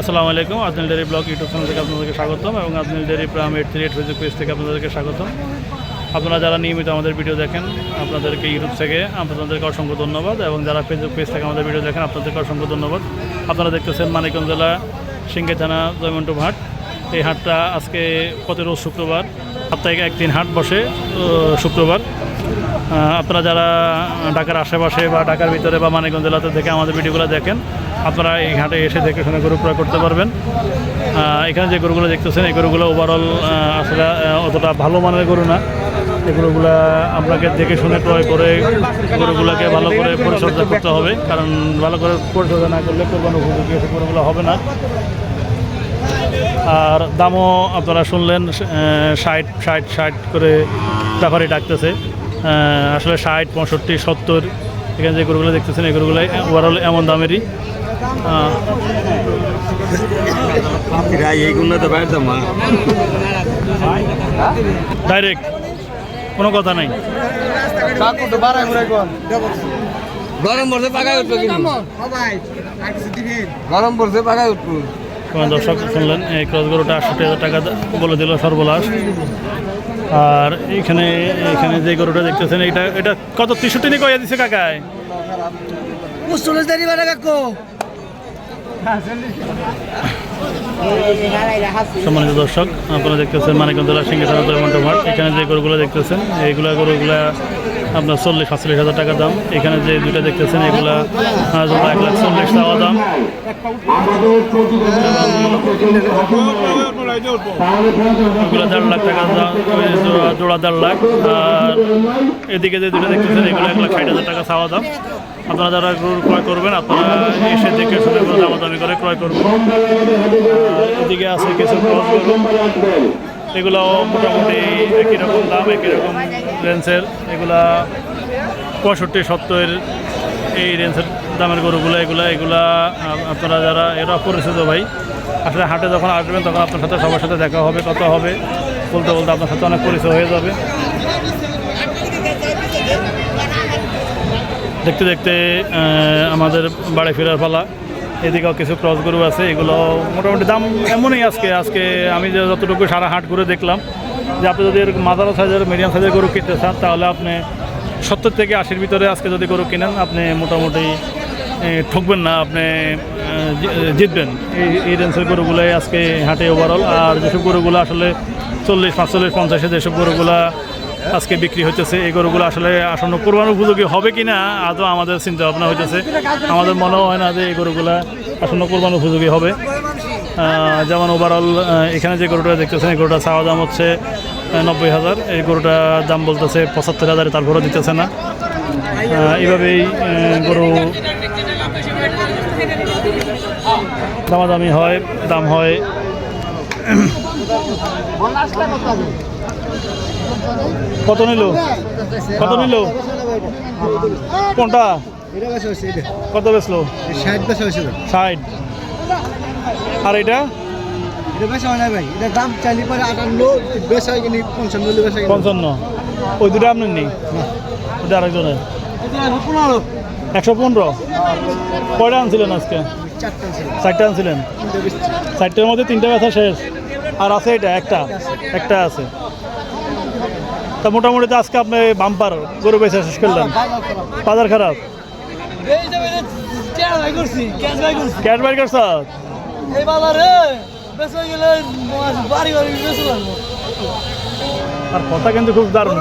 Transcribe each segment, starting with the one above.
আসসালামু আলাইকুম, Azmil dairy blog YouTube channel থেকে আপনাদেরকে স্বাগতম এবং Azmil dairy farm eight three eight Facebook page থেকে আপনাদেরকে স্বাগতম। আপনারা যারা নিয়মিত আমাদের ভিডিও দেখেন, আপনাদেরকে ইউটিউব থেকে, আপনাদেরকে অসংখ্য ধন্যবাদ এবং যারা ফেসবুক পেজ থেকে আমাদের ভিডিও দেখেন, আপনাদেরকে অসংখ্য ধন্যবাদ। আপনারা দেখতেছেন মানিকগঞ্জ জেলা সিংহে থানা, জয়মন্টু হাট। এই হাটটা আজকে প্রতি রোজ শুক্রবার সপ্তাহে একদিন হাট বসে শুক্রবার। আপনারা যারা ঢাকার আশেপাশে বা ঢাকার ভিতরে বা মানিকগঞ্জ জেলাতে থেকে আমাদের ভিডিওগুলো দেখেন, আপনারা এই হাটে এসে দেখে শুনে গরু ক্রয় করতে পারবেন। এখানে যে গরুগুলো দেখতেছেন, এই গরুগুলো ওভারঅল আসলে অতটা ভালো মানের গরু না। এই গরুগুলা আপনাকে দেখে শুনে ক্রয় করে গরুগুলোকে ভালো করে পরিচর্যা করতে হবে। কারণ ভালো করে পরিচর্যা না করলে কোরবান উপযোগী গরুগুলো হবে না। আর দামও আপনারা শুনলেন ষাট ষাট ষাট করে ব্যাপারে ডাকতেছে। আসলে ষাট পঁয়ষট্টি সত্তর এখানে যে গরুগুলো দেখতেছেন এই গরুগুলো ওভারঅল এমন দামেরই। ডাইরেক্ট কোনো কথা নাই। গরম পড়ছে পাকায় উঠবো। গরম পড়ছে পাকায় উঠবো। কোনো দর্শক শুনলেন এই ক্রস গরুটা আটষট্টি হাজার টাকা বলে দিল সর্বলাস আর এখানে এখানে যে গরুটা দেখতেছেন এটা এটা কত? তেষট্টি নিয়ে কয়া দিছে কাকায়? সম্মানিত দর্শক আপনারা দেখতেছেন সিংহেশ্বর জয়মন্টমার এখানে যে গরুগুলো দেখতেছেন এইগুলা গরুগুলা আপনার চল্লিশ, সাতচল্লিশ হাজার টাকা দাম। এখানে যে দুইটা দেখতেছেন, এগুলা এক লাখ চল্লিশ টাকা দাম। এগুলো দেড় লাখ টাকা দাম জোড়া দেড় লাখ। আর এদিকে যে দুটো দেখতেছেন, এগুলো এক লাখ ষাট হাজার টাকা চাওয়া দাম। আপনারা যারা গরু ক্রয় করবেন, আপনারা এসে দেখে শুনে করে দামাদামি করে ক্রয় করবেন। এদিকে আছে কিছু এগুলো মোটামুটি একই রকম দাম, একই রকম রেঞ্জের, এগুলা পঁয়ষট্টি, সত্তর, এই রেঞ্জের দামের গরুগুলো, এগুলা এগুলা আপনারা যারা, এরা পরিচিত ভাই, আসলে হাটে যখন আসবেন, তখন আপনার সাথে, সবার সাথে দেখা হবে, কথা হবে, বলতে বলতে আপনার সাথে অনেক পরিচয় হয়ে যাবে। দেখতে দেখতে আমাদের বাড়ি ফেরার পালা। এদিকেও কিছু ক্রস গরু আছে, এগুলো মোটামুটি দাম এমনই আজকে আজকে আমি যতটুকু সারা হাট ঘুরে দেখলাম যে আপনি যদি এরকম মাদারো সাইজের মিডিয়াম সাইজের গরু কিনতে চান, তাহলে আপনি সত্তর থেকে আশির ভিতরে আজকে যদি গরু কিনেন, আপনি মোটামুটি ঠকবেন না, আপনি জিতবেন। এই এই রেঞ্জের গরুগুলোই আজকে হাটে ওভারঅল আর যেসব গরুগুলো আসলে চল্লিশ, পাঁচচল্লিশ, পঞ্চাশে যেসব গরুগুলা আজকে বিক্রি হইতেছে, এই গরুগুলো আসলে আসন্ন কোরবান উপযোগী হবে কি না আদৌ আমাদের চিন্তা ভাবনা হইতেছে। আমাদের মনেও হয় না যে এই গরুগুলা আসন্ন কোরবান উপযোগী হবে। যেমন ওভারঅল এখানে যে গরুটা দেখতেছেন এই গরুটা চাওয়া দাম হচ্ছে নব্বই হাজার। এই গরুটার দাম বলতেছে পঁচাত্তর হাজারে তারপরে দিতেছে না। এইভাবেই গরু দামাদামি হয় দাম হয়। কত নিল? কত নিল? কোনটা? কত বেচলো? ষাট বেচা হয়েছিল। ষাট। আর এটা? পঞ্চান্ন ওই দুটো আপনার নেই? ওটা আরেকজনের? একশো পনেরো। কয়টা আনছিলেন আজকে? চারটে আনছিলেন? চারটের মধ্যে তিনটা ব্যথা শেষ। আর আছে এটা একটা? একটা আছে। তা মোটামুটি তো আজকে আপনি বাম্পার গরু বেচা শেষ করলেন। বাজার খারাপ। ক্যাশ করছি। করছ? এই বাজারে বেচা গেলে বাড়ি বাড়ি বেচা লাগবো। আর কথা কিন্তু খুব দারুণ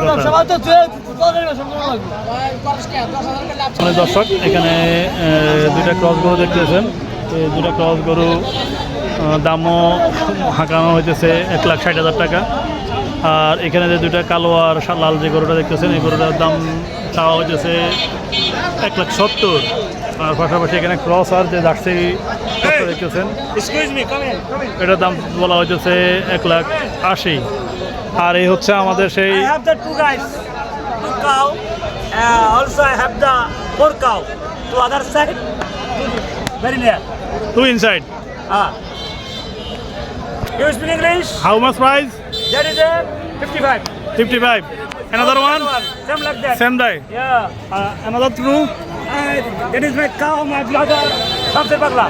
দর্শক এখানে দুইটা ক্রস গরু দেখতেছেন। দুটা ক্রস গরু দামও হাঁকানো হইতেছে এক লাখ ষাট হাজার টাকা। আর এখানে যে দুইটা কালো আর লাল যে গরুটা দেখতেছেন এই গরুটার দাম চাওয়া হইতেছে এক লাখ সত্তর। আর পাশাপাশি এখানে ক্রস আর যে জার্সি ক্রসটা দেখতেছেন এটার দাম বলা হইতেছে এক লাখ আশি আর এই হচ্ছে আমাদের সেই have the two guys, cow. Uh, have the four cow. To other side, very near. To inside Ah. You speak English? How much price That is a 55. Fifty five another one Same like that. Same দাই Yeah. Another two And that is my cow, my brother, Shamsir Bagla.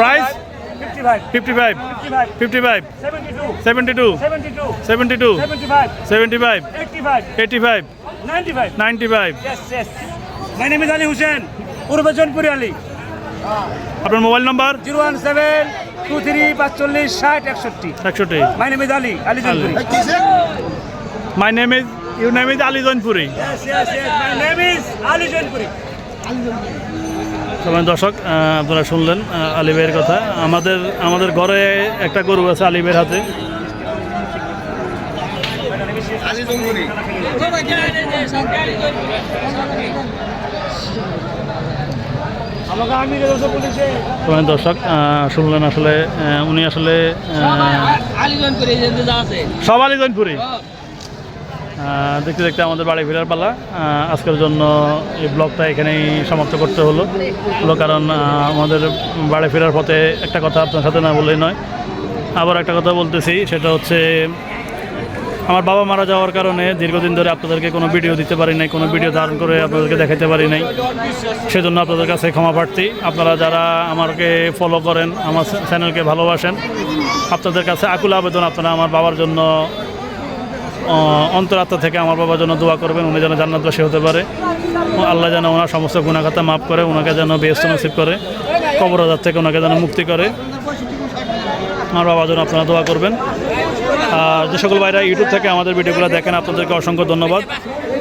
Price fifty five 55, fifty five 72, seventy two 72, seventy two 75, seventy five 85, eighty five ninety five Jaunpuri Ali আপনার mobile number zero one seven two three পাঁচচল্লিশ ষাট একষট্টি। একষট্টি my name is Ali Ali Jaunpuri my name is your name is Ali Jaunpuri Yes, yes, yes. My name is Jaunpuri সবাই দর্শক আপনারা শুনলেন আহ, আলী ভাইয়ের কথা। আমাদের আমাদের ঘরে একটা গরু আছে আলী ভাইয়ের হাতে। সবাই দর্শক শুনলেন আসলে উনি আসলে সব আলী জৈনপুরি আহ, দেখতে দেখতে আমাদের বাড়ি ফেরার পালা। আজকের জন্য এই ব্লগটা এখানেই সমাপ্ত করতে হলো। হলো কারণ আমাদের বাড়ি ফেরার পথে একটা কথা আপনার সাথে না বললেই নয়। আবার একটা কথা বলতেছি, সেটা হচ্ছে, আমার বাবা মারা যাওয়ার কারণে দীর্ঘদিন ধরে আপনাদেরকে কোনো ভিডিও দিতে পারি নাই, কোনো ভিডিও ধারণ করে আপনাদেরকে দেখাতে পারি নাই। সেজন্য আপনাদের কাছে ক্ষমা প্রার্থী। আপনারা যারা আমাকে ফলো করেন, আমার চ্যানেলকে ভালোবাসেন, আপনাদের কাছে আকুল আবেদন আপনারা আমার বাবার জন্য অন্তরাত্মা থেকে আমার বাবার জন্য দোয়া করবেন, উনি যেন জান্নাতবাসী হতে পারে। আল্লাহ যেন ওনার সমস্ত গুণাখাতা মাফ করে ওনাকে যেন বেস্ত নসিব করে কবরাজার থেকে ওনাকে যেন মুক্তি করে। আমার বাবার জন্য আপনারা দোয়া করবেন। আর যে সকল ভাইরা ইউটিউব থেকে আমাদের ভিডিওগুলো দেখেন, আপনাদেরকে অসংখ্য ধন্যবাদ।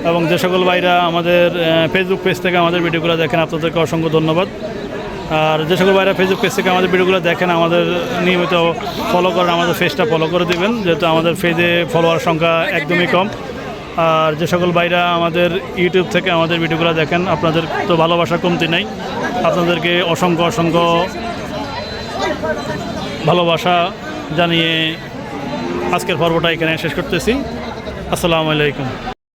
এবং যে সকল ভাইরা আমাদের ফেসবুক পেজ থেকে আমাদের ভিডিওগুলো দেখেন, আপনাদেরকে অসংখ্য ধন্যবাদ। আর যে সকল ভাইরা ফেসবুক পেজ থেকে আমাদের ভিডিওগুলো দেখেন, আমাদের নিয়মিত ফলো করেন, আমাদের পেজটা ফলো করে দিবেন, যেহেতু আমাদের পেজে ফলোয়ার সংখ্যা একদমই কম। আর যে সকল ভাইরা আমাদের ইউটিউব থেকে আমাদের ভিডিওগুলো দেখেন, আপনাদের তো ভালোবাসা কমতি নাই। আপনাদেরকে অসংখ্য অসংখ্য ভালোবাসা জানিয়ে আজকের পর্বটা এখানে শেষ করতেছি। আসসালামু আলাইকুম।